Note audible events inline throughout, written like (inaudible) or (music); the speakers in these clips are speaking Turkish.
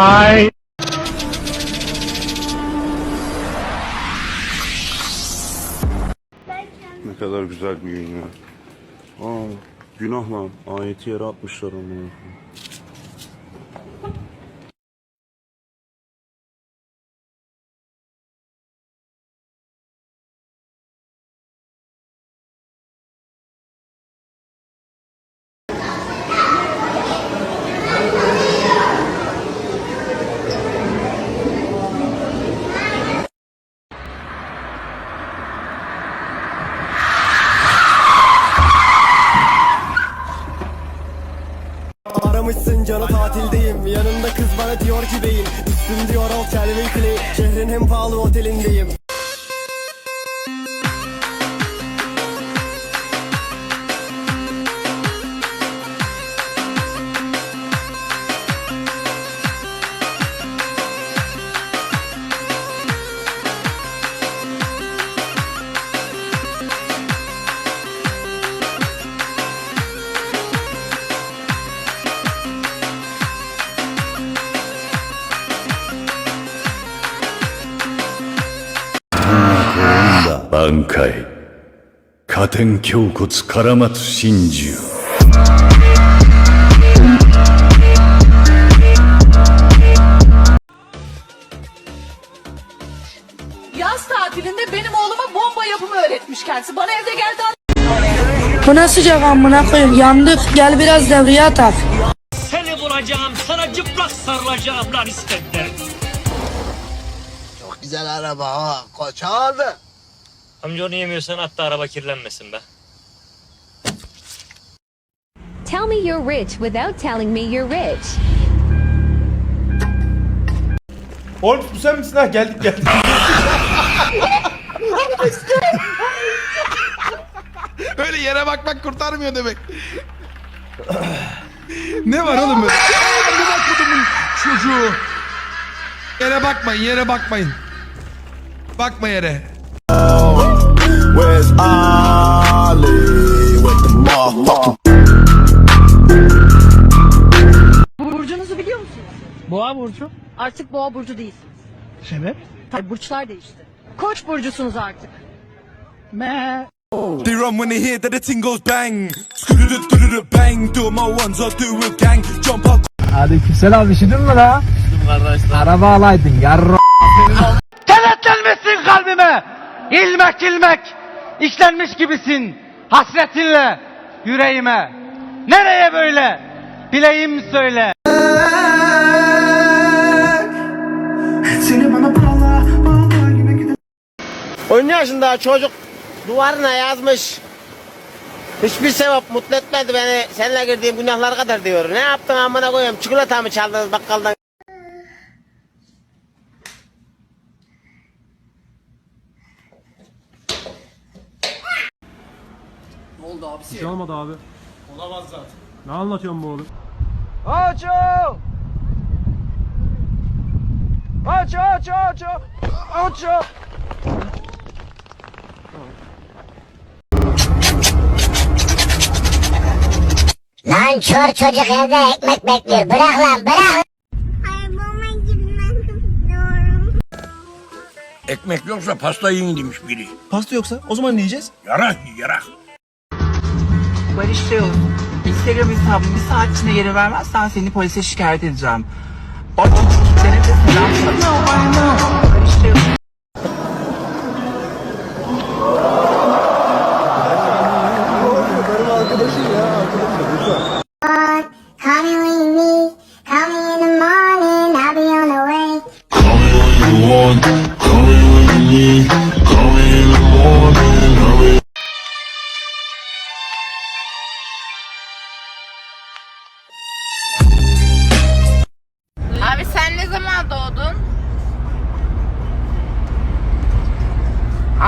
Ay. Ne kadar güzel bir gün ya. Aa, günah lan. Ayeti yere atmışlar onu. Şehrin en pahalı otelindeyim 挽回加点胸骨络松真珠 Yaz tatilinde benim oğluma bomba yapımı öğretmiş kendisi. Bana evde geldi Bu ne sıcak amına koyayım yandık gel biraz devreye atak. Seni bulacağım, sana cıplak sarılacağım lan iskender. Güzel araba ha. Koç abi. Amca onu yemiyorsan hatta araba kirlenmesin be. Tell me you're rich without telling me you're rich. Oğlum bu sen misin ha? Geldik geldik. Öyle yere bakmak kurtarmıyor demek. ne var oğlum böyle? Ne bak kodumun çocuğu. Yere bakmayın, yere bakmayın. Bakma yere. Where's Ali with the motherfucking Burcunuzu biliyor musunuz? Boğa burcu. Artık boğa burcu değil. Sebep? Tabii burçlar değişti. Koç burcusunuz artık. They run when they hear that the ting goes bang Skududut skududut bang Do my ones or do a gang Jump up Aleykümselam üşüdün mü la? Araba alaydın yarro. Kenetlenmişsin kalbime. İlmek ilmek. işlenmiş gibisin. Hasretinle yüreğime. Nereye böyle? Bileyim söyle. Oynuyorsun daha çocuk duvarına yazmış. Hiçbir sevap mutlu etmedi beni. Seninle girdiğim günahlar kadar diyor. Ne yaptın amına koyayım? Çikolata mı çaldınız bakkaldan? Bir şey olmadı abi. Olamaz zaten. Ne anlatıyorsun bu oğlum? Aço! Aço aço aço! Aço! Lan kör çocuk evde ekmek bekliyor. Bırak lan bırak. Ekmek yoksa pasta yiyin demiş biri. Pasta yoksa o zaman ne yiyeceğiz? Yarak yarak. Barış. Instagram hesabımı bir saat içinde geri vermezsen seni polise şikayet edeceğim. O çocuklara de selam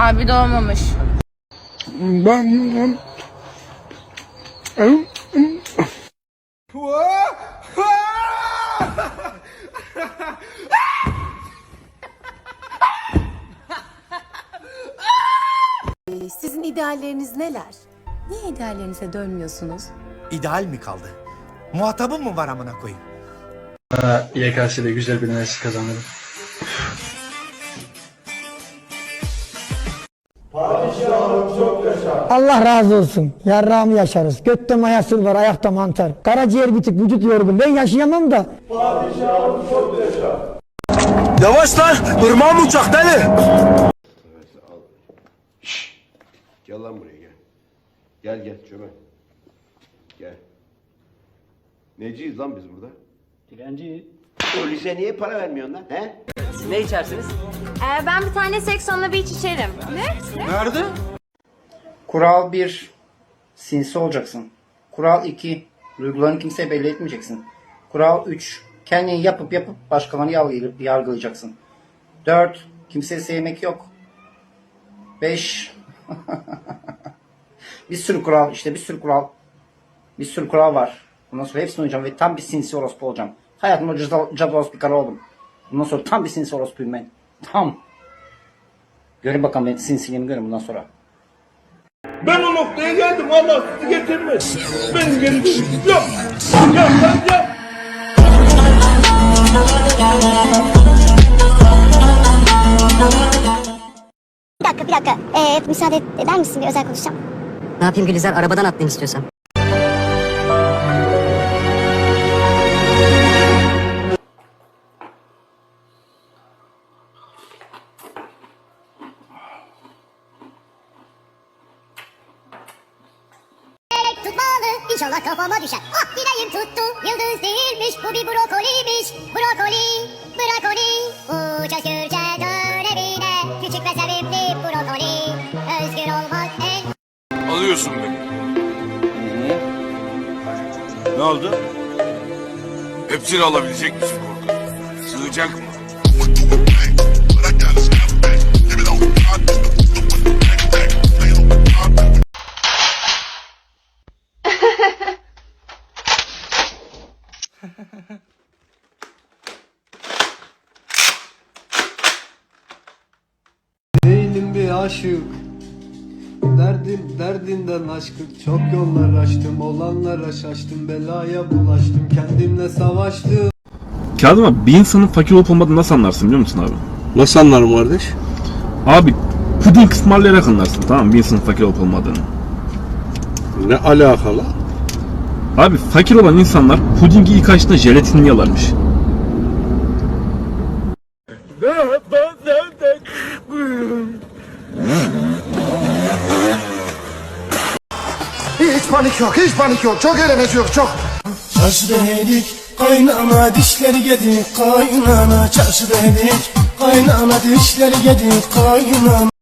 Abi doğmamış. Sizin idealleriniz neler? Niye ideallerinize dönmüyorsunuz? İdeal mi kaldı? Muhatabım mı var amına koyayım? YKS'de güzel bir üniversite kazanırım. Allah razı olsun. Yarrağımı yaşarız. Götte mayasıl var, ayakta mantar. Karaciğer bitik, vücut yorgun. Ben yaşayamam da. Yavaş lan ırmağım uçak deli Gel lan buraya gel. Gel gel çömel. Gel. Neciyiz lan biz burada? Dilenci. Polise niye para vermiyorsun lan? He? Ne içersiniz? Ee, ben bir tane seks onunla bir iç içerim. Ne? Nerede? Kural 1. Sinsi olacaksın. Kural 2. Duygularını kimseye belli etmeyeceksin. Kural 3. Kendini yapıp yapıp başkalarını yargı- yargılayacaksın. 4. Kimseyi sevmek yok. 5. (laughs) bir sürü kural işte bir sürü kural. Bir sürü kural var. Bundan sonra hepsini oynayacağım ve tam bir sinsi orospu olacağım. Hayatımda cadı, cadı orospu oldum. Bundan sonra tam bir sinsi orospuyum ben. Tam. Görün bakalım ben sinsiliğimi görün bundan sonra. Ben o noktaya geldim Allah sizi getirmez. Benim geri dönüşüm yok. Yok ben yok. Bir dakika bir dakika. Ee, müsaade eder misin bir özel konuşacağım? Ne yapayım Gülizar? Arabadan atlayayım istiyorsan. İnşallah kafama düşer. Ah dileğim tuttu. Yıldız değilmiş bu bir brokoliymiş. Brokoli, brokoli. Uçuşurken evine. Küçük ve sevimli brokoli. Özgür olmak en Alıyorsun beni. Ne oldu? Hepsini alabilecek misin orada? Sığacak mı? Aşık. Derdim derdinden aşkı çok yollar açtım olanlara şaştım belaya bulaştım kendimle savaştım Kazım abi bir insanın fakir olup olmadığını nasıl anlarsın biliyor musun abi? Nasıl anlarım kardeş? Abi puding ısmarlayarak anlarsın tamam mı? Bir insanın fakir olup olmadığını. Ne alakalı? Abi fakir olan insanlar pudingi ilk açtığında jelatinini yalarmış. Panik yok, hiç panik yok. Çok eğlenmesi yok, çok. Çarşıda yedik, kaynana dişleri yedik, kaynana. Çarşıda yedik, kaynana dişleri yedik, kaynana.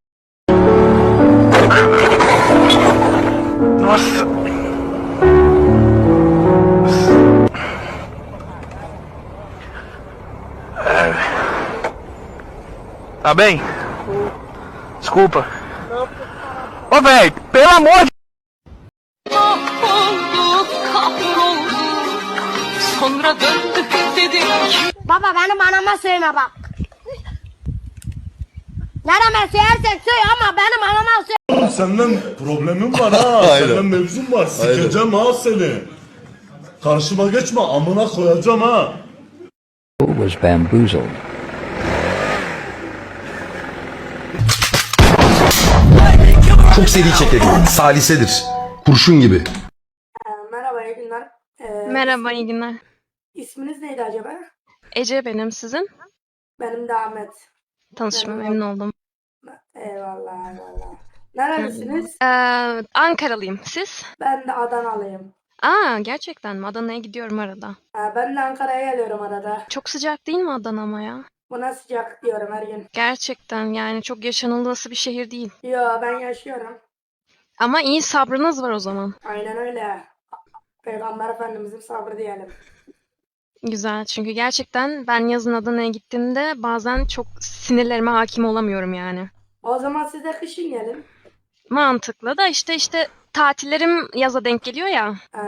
Tá bem? Desculpa. Ô, velho, pelo amor de... Baba benim anama söyleme bak. Nereme söylersek söyle ama benim anama söyle. Senden problemim var ha. (laughs) Senden mevzum var. Sikeceğim ha seni. Karşıma geçme amına koyacağım ha. was bamboozled. Çok seri çekerim. Salisedir. Kurşun gibi. Merhaba, iyi günler. Merhaba, iyi günler. İsminiz neydi acaba? Ece benim sizin. Benim de Ahmet. Tanışma Merhaba. memnun oldum. Eyvallah, eyvallah. Nerelisiniz? Ee, Ankaralıyım. Siz? Ben de Adanalıyım. Aa, gerçekten mi? Adana'ya gidiyorum arada. Ben de Ankara'ya geliyorum arada. Çok sıcak değil mi Adana ama ya? Buna sıcak diyorum her gün. Gerçekten yani çok yaşanılması bir şehir değil. Yo ben yaşıyorum. Ama iyi sabrınız var o zaman. Aynen öyle. Peygamber Efendimizin sabrı diyelim. Güzel çünkü gerçekten ben yazın Adana'ya gittiğimde bazen çok sinirlerime hakim olamıyorum yani. O zaman siz de kışın gelin. Mantıklı da işte işte tatillerim yaza denk geliyor ya. Ee,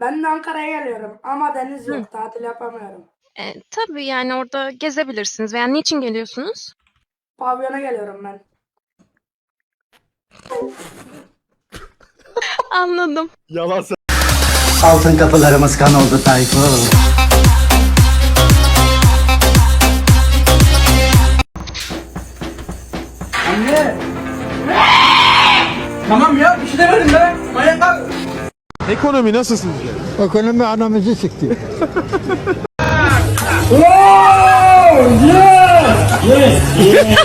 ben de Ankara'ya geliyorum ama deniz yok. Tatil yapamıyorum. E, tabii yani orada gezebilirsiniz. Veya niçin geliyorsunuz? Pavyona geliyorum ben. (laughs) Anladım. Yalan Altın kapılarımız kan oldu Tayfun. Anne. tamam ya bir şeyler verin be. Manyak abi. Ekonomi nasıl sizce? Ekonomi anamızı sıktı. wow! Yes! Yes! yes.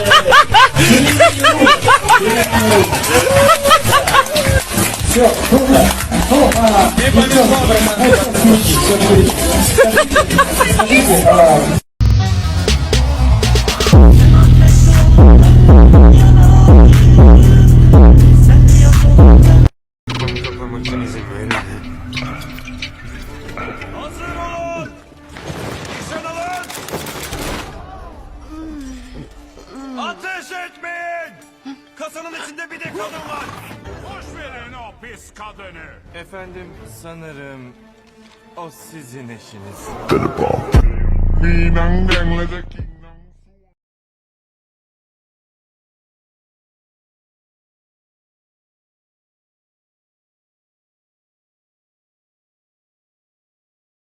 Yeah. Ateş etmeyin. Kasanın içinde bir de kadın var. Boş verin o pis kadını. Efendim sanırım o sizin eşiniz. Minang le